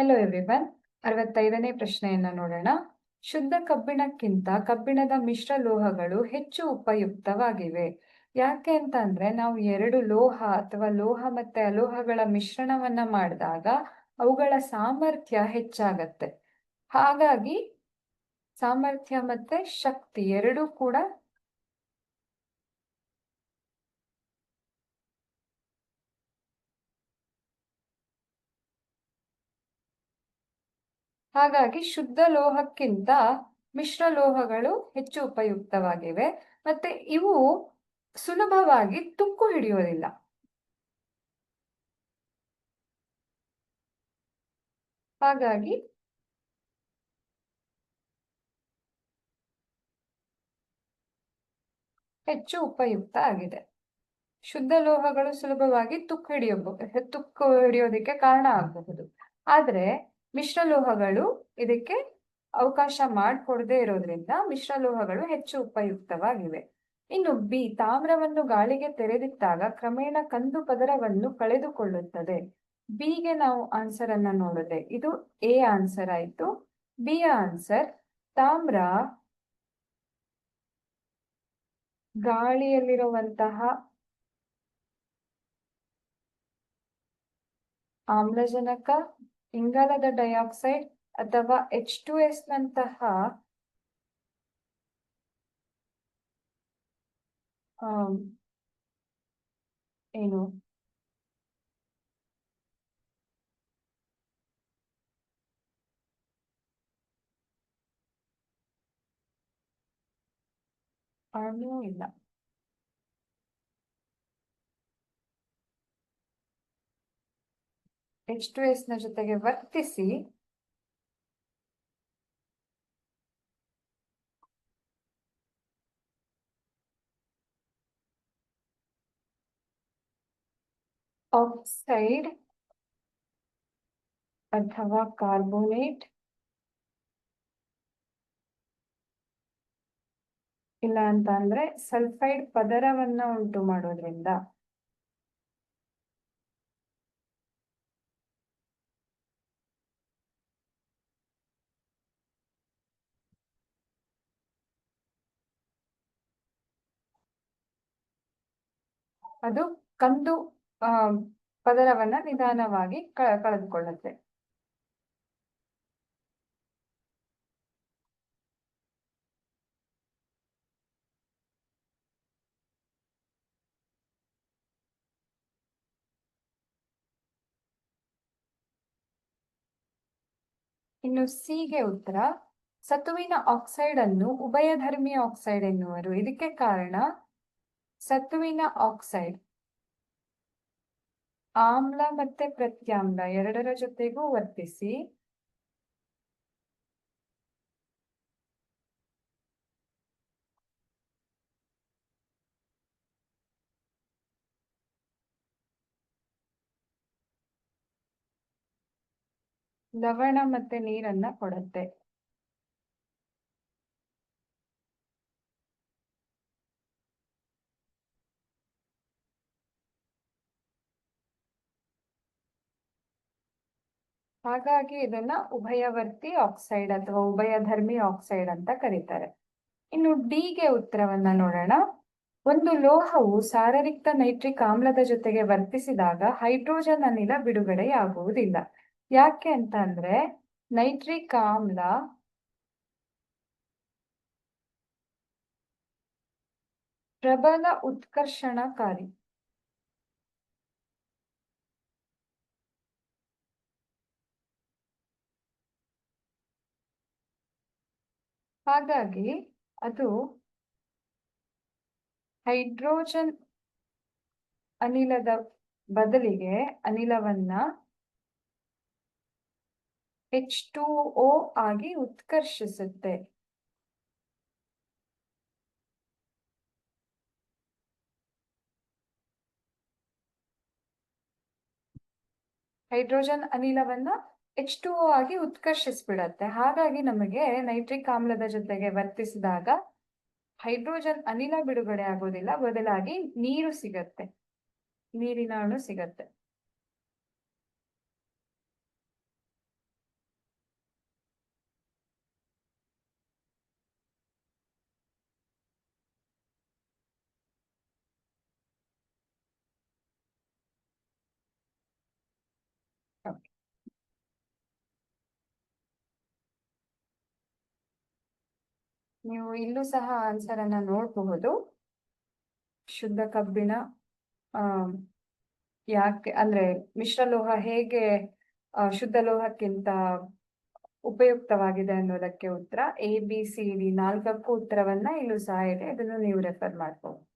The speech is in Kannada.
ಹೆಲೋ ಎವ್ರಿವನ್ ಅರವತ್ತೈದನೇ ಪ್ರಶ್ನೆಯನ್ನ ನೋಡೋಣ. ಶುದ್ಧ ಕಬ್ಬಿಣಕ್ಕಿಂತ ಕಬ್ಬಿಣದ ಮಿಶ್ರ ಲೋಹಗಳು ಹೆಚ್ಚು ಉಪಯುಕ್ತವಾಗಿವೆ. ಯಾಕೆ ಅಂತ ಅಂದ್ರೆ, ನಾವು ಎರಡು ಲೋಹ ಅಥವಾ ಲೋಹ ಮತ್ತೆ ಅಲೋಹಗಳ ಮಿಶ್ರಣವನ್ನ ಮಾಡಿದಾಗ ಅವುಗಳ ಸಾಮರ್ಥ್ಯ ಹೆಚ್ಚಾಗತ್ತೆ. ಹಾಗಾಗಿ ಸಾಮರ್ಥ್ಯ ಮತ್ತೆ ಶಕ್ತಿ ಎರಡೂ ಕೂಡ ಹಾಗಾಗಿ ಶುದ್ಧ ಲೋಹಕ್ಕಿಂತ ಮಿಶ್ರ ಲೋಹಗಳು ಹೆಚ್ಚು ಉಪಯುಕ್ತವಾಗಿವೆ. ಮತ್ತೆ ಇವು ಸುಲಭವಾಗಿ ತುಕ್ಕು ಹಿಡಿಯೋದಿಲ್ಲ. ಹಾಗಾಗಿ ಹೆಚ್ಚು ಉಪಯುಕ್ತ ಆಗಿದೆ. ಶುದ್ಧ ಲೋಹಗಳು ಸುಲಭವಾಗಿ ತುಕ್ಕು ಹಿಡಿಯಬಹುದು ತುಕ್ಕು ಹಿಡಿಯೋದಕ್ಕೆ ಕಾರಣ ಆಗಬಹುದು. ಆದ್ರೆ ಮಿಶ್ರ ಲೋಹಗಳು ಇದಕ್ಕೆ ಅವಕಾಶ ಮಾಡಿಕೊಡದೇ ಇರೋದ್ರಿಂದ ಮಿಶ್ರಲೋಹಗಳು ಹೆಚ್ಚು ಉಪಯುಕ್ತವಾಗಿವೆ. ಇನ್ನು ಬಿ, ತಾಮ್ರವನ್ನು ಗಾಳಿಗೆ ತೆರೆದಿಟ್ಟಾಗ ಕ್ರಮೇಣ ಕಂದು ಪದರವನ್ನು ಕಳೆದುಕೊಳ್ಳುತ್ತದೆ. ಬಿಗೆ ನಾವು ಆನ್ಸರ್ ಅನ್ನ ನೋಡಿದ್ರೆ ಇದು ಎ ಆನ್ಸರ್ ಆಯ್ತು. ಬಿ ಆನ್ಸರ್ ತಾಮ್ರ ಗಾಳಿಯಲ್ಲಿರುವಂತಹ ಆಮ್ಲಜನಕ ಇಂಗಾಲದ ಡೈಆಕ್ಸೈಡ್ ಅಥವಾ ಎಚ್ ಟು ಎಸ್ ನಂತಹ ಏನು? ಅಣು ಇಲ್ಲ. ಎಚ್ ಎಸ್ನ ಜೊತೆಗೆ ವರ್ತಿಸಿ. ಆಕ್ಸೈಡ್ ಅಥವಾ ಕಾರ್ಬೋನೇಟ್ ಇಲ್ಲ ಅಂತ ಅಂದ್ರೆ ಸಲ್ಫೈಡ್ ಪದರವನ್ನ ಉಂಟು ಮಾಡೋದ್ರಿಂದ. ಅದು ಕಂದು, ಆ, ಪದರವನ್ನ ನಿಧಾನವಾಗಿ ಕಳೆದುಕೊಳ್ಳುತ್ತೆ. ಇನ್ನು ಸಿಗೆ ಉತ್ತರ, ಸತುವಿನ ಆಕ್ಸೈಡ್ ಅನ್ನು ಉಭಯಧರ್ಮಿ ಆಕ್ಸೈಡ್ ಎನ್ನುವರು. ಇದಕ್ಕೆ ಕಾರಣ ಸತುವಿನ ಆಕ್ಸೈಡ್ ಆಮ್ಲ ಮತ್ತೆ ಪ್ರತ್ಯಾಮ್ಲ ಎರಡರ ಜೊತೆಗೂ ವರ್ತಿಸಿ. ಲವಣ ಮತ್ತೆ ನೀರನ್ನ ಕೊಡುತ್ತೆ. ಹಾಗಾಗಿ ಇದನ್ನ ಉಭಯವರ್ತಿ ಆಕ್ಸೈಡ್ ಅಥವಾ ಉಭಯಧರ್ಮಿ ಆಕ್ಸೈಡ್ ಅಂತ ಕರೀತಾರೆ. ಇನ್ನು ಡಿಗೆ ಉತ್ತರವನ್ನ ನೋಡೋಣ. ಒಂದು ಲೋಹವು ಸಾರರಿಕ್ತ ನೈಟ್ರಿಕ್ ಆಮ್ಲದ ಜೊತೆಗೆ ವರ್ತಿಸಿದಾಗ ಹೈಡ್ರೋಜನ್ ಅನಿಲ ಬಿಡುಗಡೆಯಾಗುವುದಿಲ್ಲ. ಯಾಕೆ ಅಂತ ಅಂದ್ರೆ ನೈಟ್ರಿಕ್ ಆಮ್ಲ ಪ್ರಬಲ ಉತ್ಕರ್ಷಣಕಾರಿ ಹಾಗಾಗಿ ಅದು ಹೈಡ್ರೋಜನ್ ಅನಿಲದ ಬದಲಿಗೆ ಅನಿಲವನ್ನ ಎಚ್ ಟು ಓ ಆಗಿ ಉತ್ಕರ್ಷಿಸುತ್ತೆ. ಹೈಡ್ರೋಜನ್ ಅನಿಲವನ್ನ ಎಚ್ ಟು ಆಗಿ ಉತ್ಕರ್ಷಿಸ್ಬಿಡತ್ತೆ. ಹಾಗಾಗಿ ನಮಗೆ ನೈಟ್ರಿಕ್ ಆಮ್ಲದ ಜೊತೆಗೆ ವರ್ತಿಸಿದಾಗ ಹೈಡ್ರೋಜನ್ ಅನಿಲ ಬಿಡುಗಡೆ ಆಗೋದಿಲ್ಲ, ಬದಲಾಗಿ ನೀರು ಸಿಗತ್ತೆ. ನೀರಿನ ಅಣು ಸಿಗತ್ತೆ. ನೀವು ಇಲ್ಲೂ ಸಹ ಆನ್ಸರ್ ಅನ್ನ ನೋಡಬಹುದು. ಶುದ್ಧ ಕಬ್ಬಿಣ, ಆ, ಯಾಕೆ ಅಂದ್ರೆ ಮಿಶ್ರಲೋಹ ಹೇಗೆ ಶುದ್ಧ ಲೋಹಕ್ಕಿಂತ ಉಪಯುಕ್ತವಾಗಿದೆ ಅನ್ನೋದಕ್ಕೆ ಉತ್ತರ ಎ ಬಿ ಸಿ ಡಿ ನಾಲ್ಕಕ್ಕೂ ಉತ್ತರವನ್ನ ಇಲ್ಲೂ ಸಹ ಇದೆ. ಇದನ್ನು ನೀವು ರೆಫರ್ ಮಾಡಬಹುದು